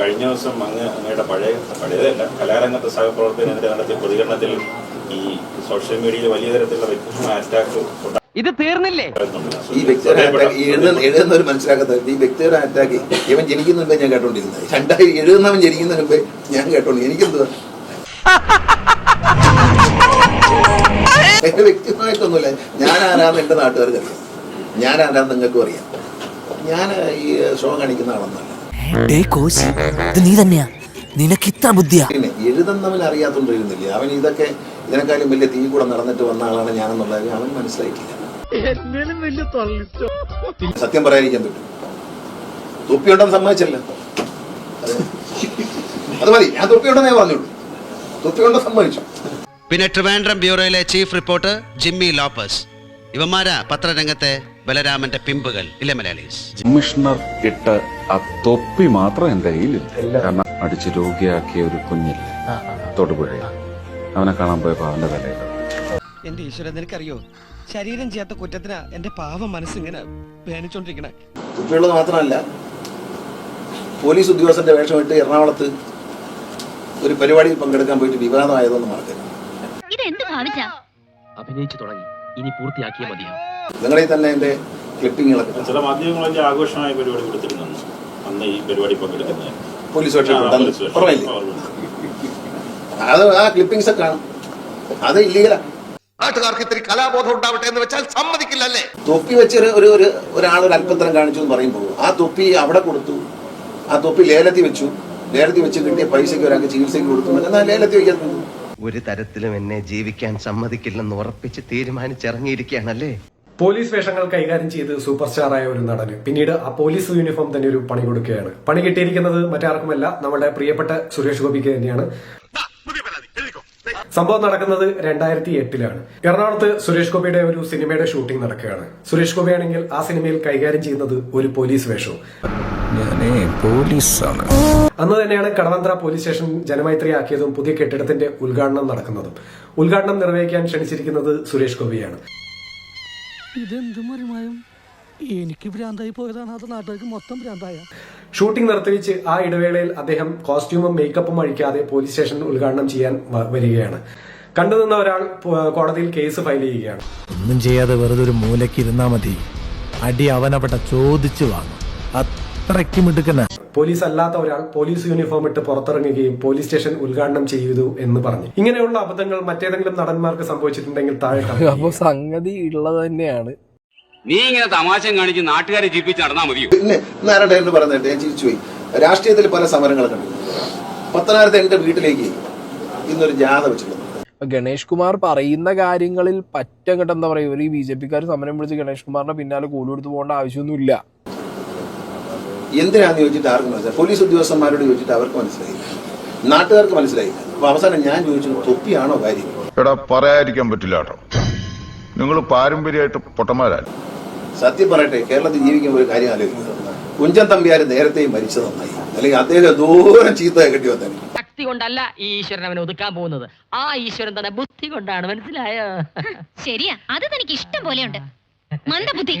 കഴിഞ്ഞ ദിവസം അങ്ങ് അങ്ങയുടെ പഴയ പഴയതല്ല കലാരംഗത്തെ സഹപ്രവർത്തകനെതിരെ നടത്തിയ പ്രതികരണത്തിൽ ഈ സോഷ്യൽ മീഡിയയിൽ വലിയ തരത്തിലുള്ള വ്യക്തിത്വം അറ്റാക്ക് ഇത് തീർന്നില്ലേ? ഈ വ്യക്തിയുടെ അറ്റാക്ക് ഈ എഴുതുന്ന എഴുതുന്നവർ മനസ്സിലാക്കാത്തത് ഈ വ്യക്തിയുടെ അറ്റാക്ക് ഇവൻ ജനിക്കുന്ന മുമ്പേ ഞാൻ കേട്ടോണ്ടിരുന്നത്. രണ്ടായി എഴുതുന്നവൻ ജനിക്കുന്നതിന് മുമ്പേ ഞാൻ കേട്ടോണ്ട് എനിക്കെന്തുവാ? എന്റെ വ്യക്തിപരമായിട്ടൊന്നുമില്ല. ഞാൻ ആരാന്ന് എന്റെ നാട്ടുകാർക്ക് അറിയാം ഞാൻ ആരാന്ന് നിങ്ങൾക്കും അറിയാം. ഞാൻ ഈ ഷോ കാണിക്കുന്ന ആളൊന്നല്ല കോശി ഇത് നീ തന്നെയാ. നിനക്ക് ഇത്ര ബുദ്ധിയാ എഴുതുന്നവൻ അറിയാത്തോണ്ടിരുന്നില്ല? അവൻ ഇതൊക്കെ ഇതിനെക്കാളും വലിയ തീ കൂടെ നടന്നിട്ട് വന്ന ആളാണ് ഞാനെന്നുള്ള കാര്യം അവൻ മനസ്സിലായിട്ടില്ല സത്യം പറയാതിരിക്കാൻ പറ്റും. തൊപ്പിയുണ്ടെന്ന് സമ്മതിച്ചല്ല. അത്. അത് മതി. ഞാൻ തൊപ്പിയുണ്ടെന്നേ പറഞ്ഞുള്ളൂ. തൊപ്പിയുണ്ടെന്ന് സമ്മതിച്ചു. പിന്നെ ട്രിവാൻഡ്രം ബ്യൂറോയിലെ ചീഫ് റിപ്പോർട്ടർ ജിമ്മി ലോപ്പസ്. ഇവന്മാരാ പത്രരംഗത്തെ ബലരാമന്റെ പിമ്പുകൾ ഇല്ലേ മലയാളീസ്? കമ്മീഷണർ ഇട്ട ആ തൊപ്പി മാത്രം എന്റെ കയ്യിലില്ല. കാരണം അടിച്ച് രോഗിയാക്കിയ ഒരു കുഞ്ഞില്ലേ? തൊടുപുഴ അവനെ കാണാൻ പോയപ്പോ അവന്റെ തലയിൽ എന്റെ ഈശ്വരൻ നിനക്കറിയോ? ശരീരം ചെയ്യാത്ത കുറ്റത്തിനാ എന്റെ പാവം മനസ്സിങ്ങനെ വേനിച്ചോണ്ടിരിക്കണേ. തൊപ്പിയുള്ളത് മാത്രമല്ല പോലീസ് ഉദ്യോഗസ്ഥന്റെ വേഷമിട്ട് എറണാകുളത്ത് ഒരു പരിപാടിയിൽ പങ്കെടുക്കാൻ പോയിട്ട് വിവാദമായതൊന്നും മറക്കരുത്. എന്ത് ഭാവിച്ചാ? അഭിനയിച്ചു തുടങ്ങി. ഇനി പൂർത്തിയാക്കിയ മതിയാവും. നിങ്ങളെ തന്നെ എന്റെ ക്ലിപ്പിങ്ങുകളൊക്കെ ചില മാധ്യമങ്ങൾ വലിയ ആഘോഷമായ പരിപാടി കൊടുത്തിരുന്നു. അന്ന് ഈ പരിപാടി പങ്കെടുക്കുന്നത് പോലീസ് അത് ആ ക്ലിപ്പിംഗ്സ് ഒക്കെ കാണും അത് ഇല്ലീഗലാ. നാട്ടുകാർക്ക് ഇത്തിരി കലാബോധം ഉണ്ടാവട്ടെ എന്ന് വെച്ചാൽ സമ്മതിക്കില്ലല്ലേ? തൊപ്പി വെച്ച് ഒരു- ഒരു ഒരു ഒരാൾ ഒരു അല്പത്തരം കാണിച്ചു എന്ന് പറയുമ്പോൾ ആ തൊപ്പി അവിടെ കൊടുത്തു. ആ തൊപ്പി ലേലത്തിൽ വെച്ചു. ലേലത്തിൽ വെച്ച് കിട്ടിയ പൈസയ്ക്ക് ഒരാൾക്ക് ചികിത്സയ്ക്ക് കൊടുത്തു. എന്നാൽ ലേലത്തിൽ വയ്ക്കാൻ. ഒരു തരത്തിലും എന്നെ ജീവിക്കാൻ സമ്മതിക്കില്ലെന്ന് ഉറപ്പിച്ച് തീരുമാനിച്ചിറങ്ങിയിരിക്കുകയാണല്ലേ? പോലീസ് വേഷങ്ങൾ കൈകാര്യം ചെയ്ത് സൂപ്പർ സ്റ്റാറായ ഒരു നടന്. പിന്നീട് ആ പോലീസ് യൂണിഫോം തന്നെ ഒരു പണി കൊടുക്കുകയാണ്. പണി കിട്ടിയിരിക്കുന്നത് മറ്റാർക്കുമല്ല നമ്മുടെ പ്രിയപ്പെട്ട സുരേഷ് ഗോപിക്ക് തന്നെയാണ്. സംഭവം നടക്കുന്നത് രണ്ടായിരത്തി എട്ടിലാണ് എറണാകുളത്ത് സുരേഷ് ഗോപിയുടെ ഒരു സിനിമയുടെ ഷൂട്ടിംഗ് നടക്കുകയാണ്. സുരേഷ് ഗോപിയാണെങ്കിൽ ആ സിനിമയിൽ കൈകാര്യം ചെയ്യുന്നത് ഒരു പോലീസ് വേഷവും. ഞാനേ പോലീസാണ്. അന്ന് തന്നെയാണ് കടവന്ത്ര പോലീസ് സ്റ്റേഷൻ ജനമൈത്രി ആക്കിയതും പുതിയ കെട്ടിടത്തിന്റെ ഉദ്ഘാടനം നടക്കുന്നതും. ഉദ്ഘാടനം നിർവഹിക്കാൻ ക്ഷണിച്ചിരിക്കുന്നത് സുരേഷ് ഗോപിയാണ്. എനിക്ക് ഭ്രാന്തായി പോയതാണ് അത് നാട്ടുകാർക്ക് മൊത്തം ഭ്രാന്തായ. ഷൂട്ടിംഗ് നിർത്തിവെച്ച് ആ ഇടവേളയിൽ അദ്ദേഹം കോസ്റ്റ്യൂമും മേക്കപ്പും അഴിക്കാതെ പോലീസ് സ്റ്റേഷൻ ഉദ്ഘാടനം ചെയ്യാൻ വരികയാണ്. കണ്ടുനിന്ന ഒരാൾ കോടതിയിൽ കേസ് ഫയൽ ചെയ്യുകയാണ്. ഒന്നും ചെയ്യാതെ വെറുതെ ഒരു മൂലയ്ക്ക് ഇരുന്നാ മതി. അടി അവനവിടെ ചോദിച്ചു വാങ്ങും. അത്രയ്ക്ക് മിടുക്കന പോലീസ് അല്ലാത്ത ഒരാൾ പോലീസ് യൂണിഫോം ഇട്ട് പുറത്തിറങ്ങുകയും പോലീസ് സ്റ്റേഷൻ ഉദ്ഘാടനം ചെയ്തു എന്ന് പറഞ്ഞു. ഇങ്ങനെയുള്ള അബദ്ധങ്ങൾ മറ്റേതെങ്കിലും നടന്മാർക്ക് സംഭവിച്ചിട്ടുണ്ടെങ്കിൽ താഴെ അപ്പൊ സംഗതി ഉള്ളത് തന്നെയാണ്. നീ ഇങ്ങനെ തമാശ കാണിച്ച് നാട്ടുകാരെ ജീവിച്ച് നടന്നാ മതിയോ? പിന്നെ നാരായണ എന്ന് പറഞ്ഞിട്ട് ഞാൻ ചിരിച്ചു പോയി. രാഷ്ട്രീയത്തിൽ പല സമരങ്ങളൊക്കെ പത്തനായിരത്തെ എന്റെ വീട്ടിലേക്ക് ഇന്നൊരു ജാഥ വെച്ചിട്ടുണ്ട്. ഗണേഷ് കുമാർ പറയുന്ന കാര്യങ്ങളിൽ പറ്റങ്ങട്ട് എന്താ പറയുക? ഒരു ബി ജെ പിക്കാർ സമരം വിളിച്ച് ഗണേഷ് കുമാറിന്റെ പിന്നാലെ കൂലെടുത്ത് പോകേണ്ട ആവശ്യമൊന്നുമില്ല. എന്തിനാന്ന് ചോദിച്ചിട്ട് ആർക്കും മനസ്സിലായി? പോലീസ് ഉദ്യോഗസ്ഥന്മാരോട് ചോദിച്ചിട്ട് അവർക്ക് മനസ്സിലായി. നാട്ടുകാർക്ക് മനസ്സിലായി. അപ്പൊ അവസാനം ഞാൻ ചോദിച്ചു തൊപ്പിയാണോ കാര്യം? എടാ പറയാതിരിക്കാൻ പറ്റില്ല കേട്ടോ. നിങ്ങൾ പാരമ്പര്യമായിട്ട് പൊട്ടന്മാരാണ്. സത്യം പറയട്ടെ കേരളത്തിൽ ജീവിക്കുന്ന ഒരു കാര്യം ആലോചിക്കുന്നത് കുഞ്ചൻ തമ്പിയാർ നേരത്തെ മരിച്ചത് നന്നായി. അല്ലെങ്കിൽ അദ്ദേഹം ദൂരം ചീത്ത കെട്ടി വന്നേ ശക്തി കൊണ്ടല്ല ഈ ഈശ്വരൻ അവനെ ഒതുക്കാൻ പോകുന്നത്. ആ ഈശ്വരൻ തന്നെ ബുദ്ധി കൊണ്ടാണ് മനസ്സിലായോ? ശരിയാ അത് തനിക്ക് ഇഷ്ടം പോലെയുണ്ട്. മന്ദബുദ്ധി.